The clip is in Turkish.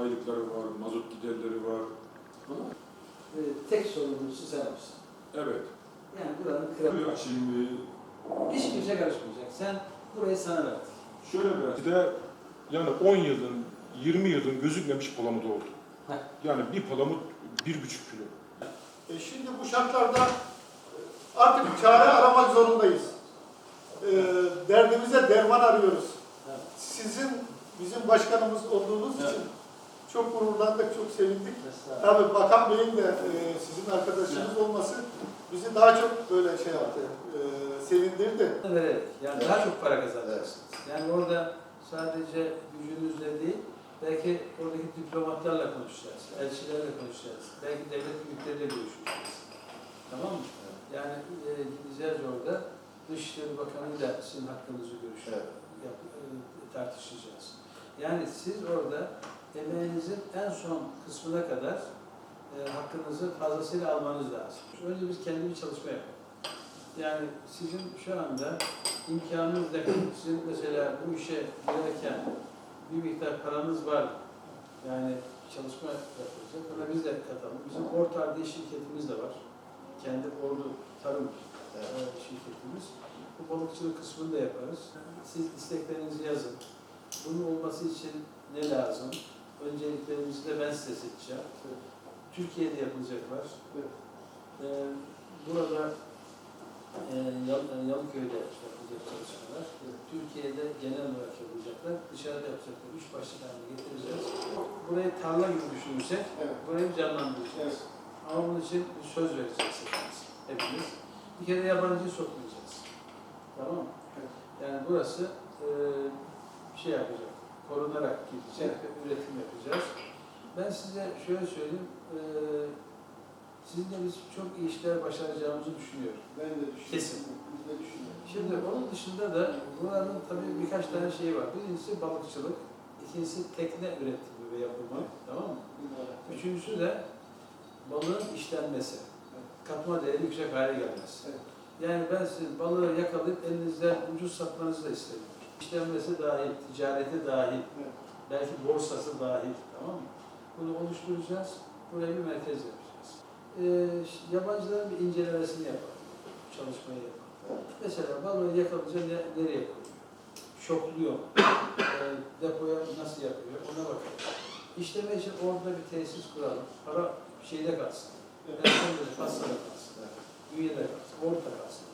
Aylıkları var, mazot giderleri var. Ama e, tek sorumlusu sen olsun. Evet. Yani buranın kralı. Şimdi Hiç kimse karışmayacak. Sen burayı sana verdik. şöyle bir de yani 10 yılın, 20 yılın gözükmemiş palamut oldu. Heh. Yani bir palamut bir buçuk kilo. E şimdi bu şartlarda artık çare aramak zorundayız. E, derdimize derman arıyoruz. Evet. Sizin bizim başkanımız olduğunuz Evet. için çok gururlandık, çok sevindik. Tabii Bakan Bey'in de e, sizin arkadaşınız olması bizi daha çok böyle şey yaptı, e, sevindirdi. vererek yani daha çok para kazanacaksınız. Yani orada sadece gücünüzle değil, belki oradaki diplomatlarla konuşacağız, elçilerle konuşacağız, belki devlet büyükleriyle görüşeceğiz. Tamam mı? Yani e, gideceğiz orada, Dışişleri Bakanı'yla sizin hakkınızı görüşeceğiz, yap- e, tartışacağız. Yani siz orada emeğinizin en son kısmına kadar e, hakkınızı fazlasıyla almanız lazım. Önce biz kendi bir çalışma yapalım. Yani sizin şu anda imkanınız da sizin mesela bu işe girerken bir miktar paranız var. Yani çalışma yapılacak. Buna biz de katalım. Bizim Orta Ardiye şirketimiz de var. Kendi ordu tarım e, şirketimiz. Bu balıkçılık kısmını da yaparız. Siz isteklerinizi yazın. Bunun olması için ne lazım? Önceliklerimizi de ben size seçeceğim. Türkiye'de yapılacaklar. Ee, burada e, e, Yalıköy'de yapılacak çalışmalar. Türkiye'de genel olarak yapılacaklar. Dışarıda yapacaklar. Üç başlık haline getireceğiz. Burayı tarla gibi düşünürsek, Evet. burayı canlandıracağız. Ama bunun için bir söz vereceğiz hepimiz. hepimiz. Bir kere yabancıyı sokmayacağız. Tamam mı? Yani burası e, şey yapacak, korunarak gidecek ve üretim yapacağız. Ben size şöyle söyleyeyim, e, sizinle biz çok iyi işler başaracağımızı düşünüyorum. Ben de düşünüyorum. Kesin. Biz de düşünüyoruz. Şimdi onun dışında da buranın tabii birkaç tane şeyi var. Birincisi balıkçılık, ikincisi tekne üretimi ve yapımı, tamam mı? Üçüncüsü de balığın işlenmesi, katma değeri yüksek hale gelmesi. Evet. Yani ben sizin balığı yakalayıp elinizden ucuz satmanızı da istemiyorum. İşlenmesi dahil, ticareti dahil, Evet. belki borsası dahil, tamam mı? Bunu oluşturacağız, buraya bir merkez yapacağız. Ee, yabancıların bir incelemesini yapalım, çalışmayı yapalım. Mesela balığı yakalayınca ne, nereye koyuyor? Şokluyor mu? Ee, depoya nasıl yapıyor? Ona bakalım. İşleme için orada bir tesis kuralım. Para şeyde kalsın. Evet. Hastanede kalsın. Üyede kalsın. Orada kalsın.